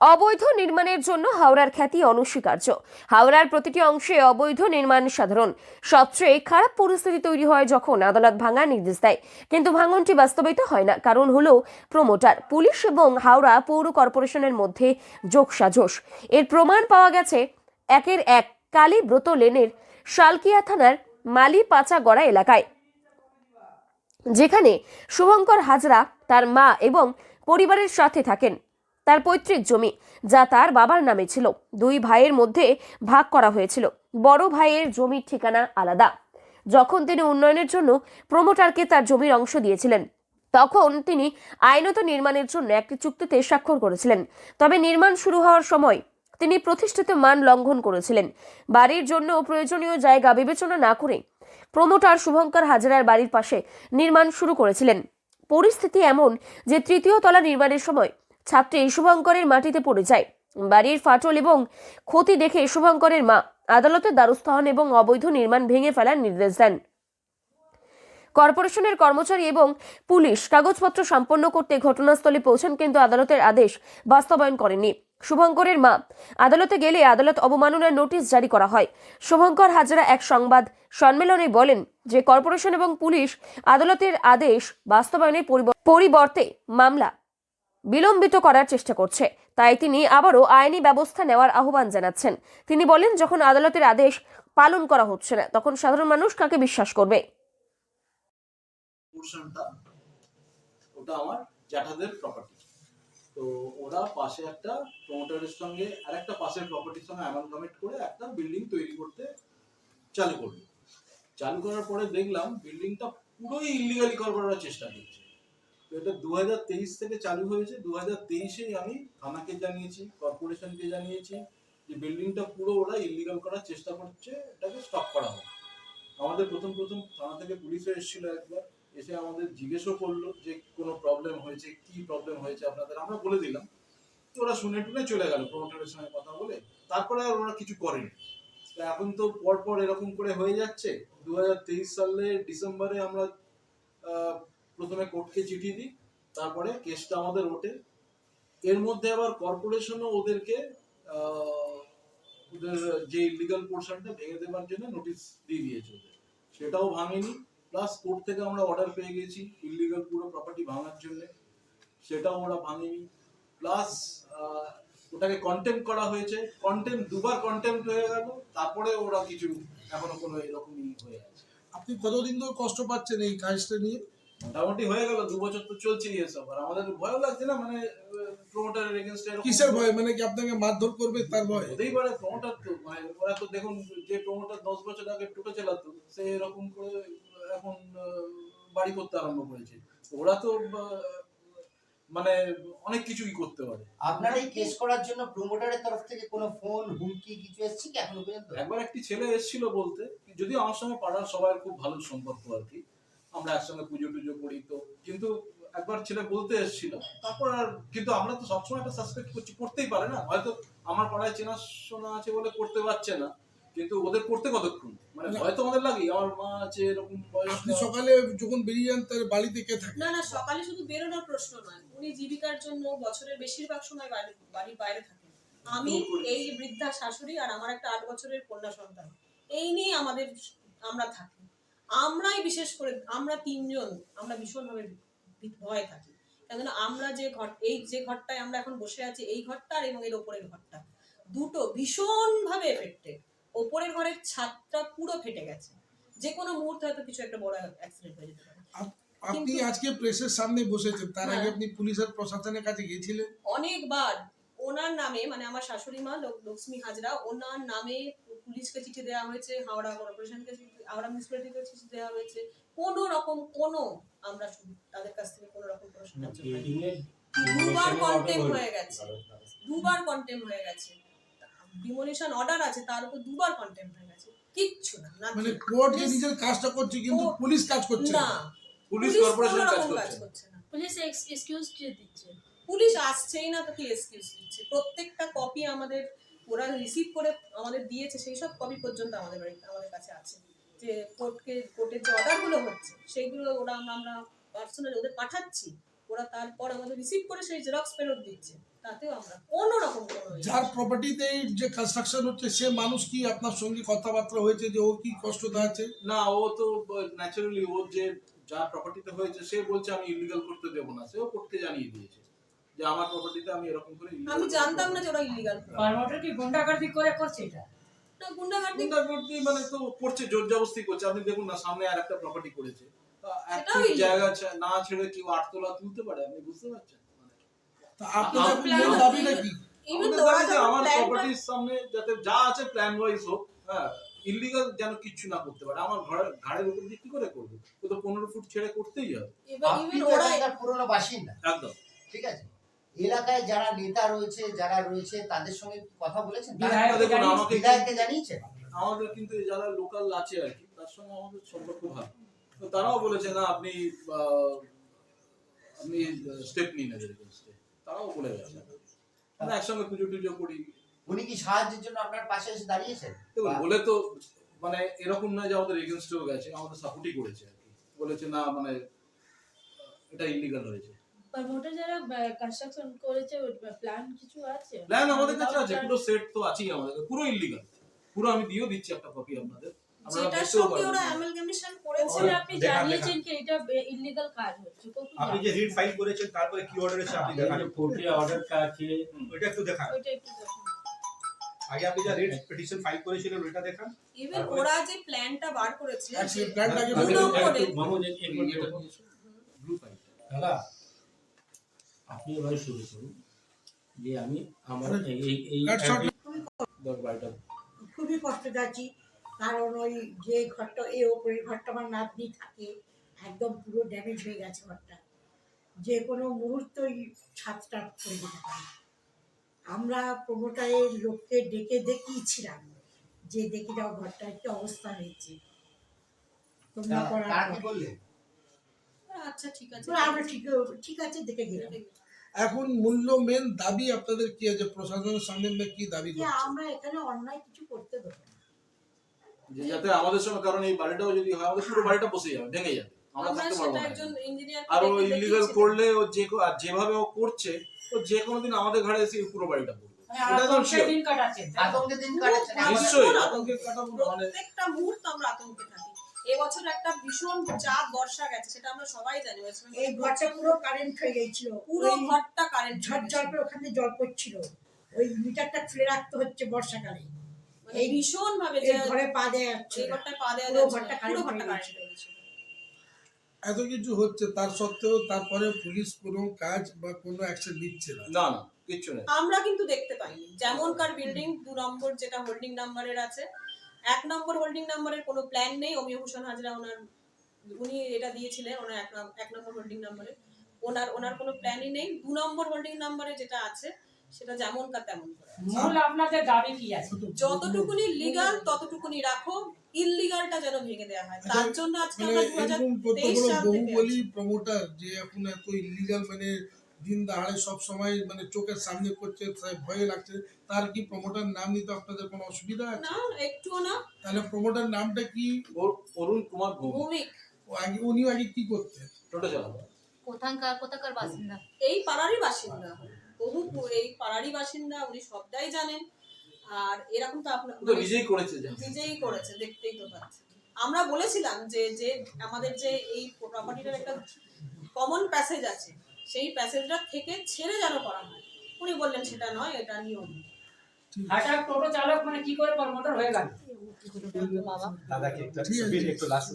অবৈধ নির্মাণের জন্য হাওড়ার খ্যাতি অনস্বীকার্য। হাওড়ার প্রতিটি অংশে অবৈধ নির্মাণ সাধারণ। সবচেয়ে খারাপ পরিস্থিতি তৈরি হয় যখন আদালত ভাঙার নির্দেশ দেয়। কিন্তু ভাঙনটি বাস্তবায়িত হয় না। কারণ হলো প্রমোটার, পুলিশ এবং হাওড়া পৌর কর্পোরেশনের মধ্যে যোগসাজশ। এর প্রমাণ পাওয়া গেছে একের এক কালীব্রত লেনের শালকিয়া থানার মালি পাচাগড়া এলাকায়। যেখানে শুভঙ্কর হাজরা তার মা এবং পরিবারের সাথে থাকেন। তার পৈতৃক জমি, যা তার বাবার নামে ছিল। দুই ভাইয়ের মধ্যে ভাগ করা হয়েছিল। বড় ভাইয়ের জমির ঠিকানা আলাদা। যখন তিনি উন্নয়নের জন্য প্রমোটারকে তার জমির অংশ দিয়েছিলেন, তখন তিনি আইনত নির্মাণের জন্য একটি চুক্তিতে স্বাক্ষর করেছিলেন। তবে নির্মাণ শুরু হওয়ার সময় তিনি প্রতিষ্ঠিত মান লঙ্ঘন করেছিলেন। বাড়ির জন্য প্রয়োজনীয় জায়গা বিবেচনা না করে প্রমোটার শুভঙ্কর হাজারার বাড়ির পাশে নির্মাণ শুরু করেছিলেন। পরিস্থিতি এমন যে তৃতীয় তলা নির্মাণের সময় ছাত্রী শুভঙ্করের মাটিতে পড়ে যায়। বাড়ির ফাটল এবং ক্ষতি দেখে শুভঙ্করের মা আদালতের দ্বারস্থ হন এবং অবৈধ নির্মাণ ভেঙে ফেলার নির্দেশ দেন। কর্পোরেশনের কর্মচারী এবং পুলিশ কাগজপত্র সম্পন্ন করতে ঘটনাস্থলে পৌঁছান কিন্তু আদালতের আদেশ বাস্তবায়ন করেনি শুভঙ্করের মা আদালতে গেলে আদালত অবমাননার নোটিশ জারি করা হয়। শুভঙ্কর হাজরা এক সংবাদ সম্মেলনে বলেন যে কর্পোরেশন এবং পুলিশ আদালতের আদেশ বাস্তবায়নের পরিব- পরিবর্তে মামলা বিলম্বিত করার চেষ্টা করছে। তাই তিনি আবারও আইনি ব্যবস্থা নেওয়ার আহ্বান জানাচ্ছেন। তিনি বলেন, যখন আদালতের আদেশ পালন করা হচ্ছে না, তখন সাধারণ মানুষ কাকে বিশ্বাস করবে? ওটা আমার জ্যাঠাদের প্রপার্টি তো ওরা পাশে একটা প্রমোটারের সঙ্গে আর একটা পাশের প্রপার্টির সঙ্গে অ্যামালগামেট করে একটা বিল্ডিং তৈরি করতে চালু করল। চালু করার পরে দেখলাম বিল্ডিংটা পুরোই ইলিগালি করার চেষ্টা করছে এটা দু হাজার তেইশ থেকে চালু হয়েছে। দু হাজার তেইশেই আমি থানাকে জানিয়েছি, কর্পোরেশনকে জানিয়েছি যে বিল্ডিংটা পুরো ওরা ইলিগাল করার চেষ্টা করছে, এটাকে স্টপ করা হোক। আমাদের প্রথম প্রথম থানা থেকে পুলিশও এসেছিল একবার, এসে আমাদের জিজ্ঞেসও করল যে কোনো প্রবলেম হয়েছে, কি প্রবলেম হয়েছে আপনাদের, আমরা বলে দিলাম। তো ওরা শুনে টুনে চলে গেল প্রমোটারের সঙ্গে কথা বলে, তারপরে আর ওরা কিছু করেনি। তো এখন তো পর পর এরকম করে হয়ে যাচ্ছে। দু হাজার তেইশ সালে ডিসেম্বরে আমরা প্রথমে কোর্টকে চিঠি দিই, তারপরে কেসটা আমাদের ওঠে। এর মধ্যে আবার কর্পোরেশনও ওদেরকে ওদের যে ইলিগাল পোর্শনটা ভেঙে দেওয়ার জন্য নোটিশ দিয়ে দিয়েছে ওদের। সেটাও ভাঙেনি। প্লাস কোর্ট থেকে আমরা অর্ডার পেয়ে গেছি ইলিগাল পুরো প্রপার্টি ভাঙার জন্য। সেটাও ওরা ভাঙেনি। প্লাস ওটাকে কন্টেম্প করা হয়েছে। কন্টেম্প দুবার কন্টেম্প হয়ে গেল। তারপরে ওরা কিছু এখনও কোনো এরকমই হয়ে আছে। আপনি কতদিন ধরে কষ্ট পাচ্ছেন এই কাজটা নিয়ে? মোটামুটি হয়ে গেল দু বছর তো চলছেই এসব আর আমাদের ভয়ও লাগছে না মানে প্রমোটারের এগেনস্টে কিসের ভয়? মানে কি আপনাকে মারধর করবে তার ভয়? হতেই পারে প্রমোটার তো মানে ওরা তো দেখুন যে প্রমোটার দশ বছর আগে টোটো চালাতো সে এরকম করে এখন বাড়ি করতে আরম্ভ করেছে। ওরা তো মানে অনেক কিছুই করতে পারে। আপনারা এই কেস করার জন্য প্রমোটারের তরফ থেকে কোনো ফোন হুমকি কিছু এসেছে কি এখনও পর্যন্ত? একবার একটি ছেলে এসেছিল বলতে যদিও আমার সঙ্গে পাড়ার সবার খুব ভালো সম্পর্ক আর কি আমরা একসঙ্গে পুজো টুজো করি তো। কিন্তু একবার ছেলে বলতে এসেছিল। তারপর আর কিন্তু আমরা তো সবসময় একটা সাসপেক্ট করছি করতেই পারে না। হয়তো আমার পাড়ায় চেনাশোনা আছে বলে করতে পারছে না। কিন্তু ওদের করতে কতক্ষণ? মানে ভয় তো আমাদের লাগে আমার মা আছে এরকম আপনি সকালে যখন বেরিয়ে যান তার বাড়িতে কে থাকে? না না সকালে শুধু বেরোনোর প্রশ্ন নয়। উনি জীবিকার জন্য বছরের বেশিরভাগ সময় বাড়ি বাড়ির বাইরে থাকেন। আমি এই বৃদ্ধা শাশুড়ি আর আমার একটা আট বছরের কন্যা সন্তান। এই নিয়ে আমাদের আমরা থাকি। আমরাই বিশেষ করে আমরা তিনজন আমরা ভীষণভাবে ভয়ে থাকি। কেননা আমরা যে ঘর এই যে ঘরটায় আমরা এখন বসে আছি এই ঘরটা আর এবং এর ওপরের ঘরটা। দুটো ভীষণভাবে এফেক্টেড ওপরের ঘরের ছাদটা পুরো ফেটে গেছে। যে কোনো মুহূর্তে হয়তো কিছু একটা বড় অ্যাক্সিডেন্ট হয়ে যেতে পারে। আপনি আজকে প্রেসের সামনে বসেছেন। তার আগে হ্যাঁ। আপনি পুলিশের প্রশাসনের কাছে গিয়েছিলেন? অনেকবার ওনার নামে মানে আমার শাশুড়ি মা লক্ষ্মী হাজরা ওনার নামে পুলিশকে চিঠি দেওয়া হয়েছে হাওড়া কর্পোরেশনকে হাওড়া মিউনিসিপ্যালিটিকে চিঠি দেওয়া হয়েছে। কোনো রকম কোনো আমরা শুনি তাদের কাছ থেকে কোনো রকম কোনো সাহায্য দুবার কন্টেম হয়ে গেছে। দুবার কন্টেম হয়ে গেছে। ডিমোলিশন অর্ডার আছে তার উপর দুবার কন্টেম হয়ে গেছে। কিচ্ছু না মানে কোর্ট যে নিজের কাজটা করছে কিন্তু পুলিশ কাজ করছে না। পুলিশ কর্পোরেশন কোনো কাজ রকম করছে। না। করছে না। পুলিশ এক্সকিউজ দিয়ে দিচ্ছে। পুলিশ আসছেই না তো কি এক্সকিউজ দিচ্ছে। প্রত্যেকটা কপি আমাদের ওরা রিসিভ করে আমাদের দিয়েছে সেই সব কপি পর্যন্ত আমাদের বাড়িতে আমাদের কাছে আছে। যে কোর্টকে কোর্টের যে অর্ডারগুলো হচ্ছে সেইগুলো ওরা আমরা আমরা পার্সোনালি ওদের পাঠাচ্ছি। ওরা তারপর আমাদের রিসিভ করে সেই জেরক্স ফেরত দিচ্ছে। তাতেও আমরা কোনো ইয়ে যার প্রপার্টিতে যে কনস্ট্রাকশন হচ্ছে সে মানুষ কি আপনার সঙ্গে কথাবার্তা হয়েছে যে ও কি কষ্টটা আছে না ও তো ন্যাচারালি ও যে যার প্রপার্টিতে হয়েছে সে বলছে আমি ইলিগাল করতে দেবো না সেও করতে জানিয়ে দিয়েছে। যে আমার প্রপার্টিতে আমি এরকম করে আমি জানতাম না যে ওরা ইলিগাল পারমোটার কি গুন্ডাগার্দি করে করছে এটা? না গুন্ডাগার্দি গুন্ডাগর্দি মানে তো করছে জোর জবস্তি করছে। আপনি দেখুন না সামনে আর একটা প্রপার্টি করেছে। জায়গা না ছেড়ে কেউ আটতলা তুলতে পারে আপনি বুঝতে পারছেন? আপনাদের দাবি যে যখন আমার প্রপার্টির সামনে যাতে যা আছে প্ল্যান ওয়াইজ হোক হ্যাঁ ইলিগাল যেন কিচ্ছু না করতে পারে। আমার ঘরের ঘাড়ের উপর দিয়ে কি করে করবে? ও তো পনেরো ফুট ছেড়ে করতেই হবে। পুরনো বাসিন্দা। একদম। ঠিক আছে? এলাকায় যারা নেতা রয়েছে যারা রয়েছে তাদের সঙ্গে কথা বলেছেন? বিধায়ককে জানিয়েছেন আমাদের কিন্তু যারা লোকাল আছে আর কি তার সঙ্গে আমাদের সম্পর্ক ভালো। তো তারাও বলেছে না আপনি আপনি স্টেপ নিন। তারাও বলে গেছে। আমরা একসঙ্গে পুজো টুজো করি। উনি কি সাহায্যের জন্য আপনার পাশে এসে দাঁড়িয়েছেন? দেখুন বলে তো মানে এরকম নয় যে আমাদের এগেনস্টেও গেছে আমাদের সাপোর্টই করেছে আর কি। বলেছে না মানে এটা ইলিগাল হয়েছে। প্রমোটার যারা কনস্ট্রাকশন করেছে প্ল্যান কিছু আছে? প্ল্যান আমাদের কাছে আছে পুরো সেট তো আছেই আমাদের কাছে, পুরো ইলিগাল পুরো আমি দিয়েও দিচ্ছি একটা কপি আপনাদের। যেটার সঙ্গে ওরা অ্যামালগামেশন করেছে আপনি দেখান, জানিয়েছেন কি এটা ইলিগাল কাজ হচ্ছে আপনি যে রিট ফাইল করেছেন তারপরে কি অর্ডার এসে আপনি দেখান। অর্ডারটা আছে। ওইটা একটু দেখান। ওইটা একটু দেখুন। আগে আপনি যা রিট পিটিশন ফাইল করেছিলেন ওইটা দেখান। ইভেন ওরা যে প্ল্যানটা বার করেছে বলুন। এক মিনিট? দাদা আপনি এবার শুরু করুন যে আমি আমার এই- এই খুবই কষ্ট যাচ্ছি। কারণ ওই যে ঘরটা এই ওপরের ঘরটা আমার নাতনি থাকে একদম পুরো ড্যামেজ হয়ে গেছে ঘরটা। যে কোনো মুহূর্তই ছাদটা পড়ে যেতে পারে। আমরা প্রমোটারের লোককে ডেকে দেখিয়েছিলাম যে দেখি যাও ঘরটা কি অবস্থা হয়েছে। তোমরা তা- করার তারা পর। কি বললেন আচ্ছা ঠিক আছে আমরা ঠিক ঠিক আছে দেখে গেলাম। এখন মূল্য মেন দাবি আপনাদের কি আছে? প্রশাসনের সামনে কি দাবি যে করছেন আমরা এখানে অন্যায় কিছু করতে দেবো যে যাতে আমাদের সঙ্গে কারণ এই বাড়িটাও যদি হয় আমাদের পুরো বাড়িটা বসে যাবে ভেঙে যাবে। আমরা আমরা থাকতে পারব না। আর ও ইলিগাল করলে ও যে আর যেভাবে ও করছে ও যে কোনো দিন আমাদের ঘরে এসে পুরো বাড়িটা পড়বে। খুব নিশ্চয়ই। আতঙ্কের কাটাবো মানে প্রত্যেকটা মুহূর্ত আমরা আতঙ্কে থাকি। এবছর একটা ভীষণ চাপ বর্ষা গেছে সেটা আমরা সবাই জানি। এই ঘরটা পুরো কারেন্ট হয়ে গেছিল। পুরো ঘরটা কারেন্ট ঝরঝর করে ওখানে জল পড়ছিল। ওই মিটারটা খুলে রাখতে হচ্ছে বর্ষাকালে। এই ভীষণ ভাবে যে ঘরে পা দেওয়া যাচ্ছে ঘরটা পা পুরো যাচ্ছে ঘরটা না, ঘরটা কারেন্ট হয়ে গেছিল। এত কিছু হচ্ছে তার সত্ত্বেও তারপরে পুলিশ কোনো কাজ বা কোনো অ্যাকশন নিচ্ছে না। না না কিচ্ছু নেই। আমরা কিন্তু দেখতে পাইনি। যেমনকার বিল্ডিং দু নম্বর যেটা হোল্ডিং নাম্বারের আছে এক নম্বর হোল্ডিং নাম্বারের কোনো প্ল্যান নেই অমিয় ভূষণ হাজরা ওনার উনি এটা দিয়েছিলেন ওনার এক নম্বর হোল্ডিং নাম্বারে ওনার ওনার কোনো প্ল্যানই নেই। দু নম্বর হোল্ডিং নাম্বারে যেটা আছে সেটা যেমনকার তেমন মূল আপনাদের দাবি কি আছে? যতটুকুনি লিগাল ততটুকুনি রাখো। ইললিগালটা যেন ভেঙে দেওয়া হয়। তার জন্য আজকে মানে আমরা দু হাজার এরকম কত তেইশ বড় সাল থেকে বহুবলী প্রমোটার যে ইলিগাল মানে দিন দাহাড়ে সব সময় মানে চোখের সামনে করছে ভয় লাগছে। তার কি প্রমোটার নাম নিতে আপনাদের কোনো অসুবিধা আছে? না একটু না। তাহলে প্রমোটার নামটা কি? অরুণ কুমার ভৌমিক। ও আগে উনিও আগে কি করতেন? টোটো চালাবো কোথাকার কোথাকার বাসিন্দা? এই পাড়ারই বাসিন্দা। বহু এই পাড়ারই বাসিন্দা উনি সবটাই জানেন। আর এরকম তো আপনার নিজেই করেছে নিজেই করেছে দেখতেই তো পাচ্ছেন। আমরা বলেছিলাম যে যে আমাদের যে এই প্রপার্টিটার একটা কমন প্যাসেজ আছে সেই প্যাসেজটা থেকে ছেড়ে যেন করা হয়। উনি বললেন সেটা নয় এটা নিয়ম। হঠাৎ টোটো চালক মানে কি করে প্রমোটার হয়ে গেল? দাদাকে একটু একটু লাস্ট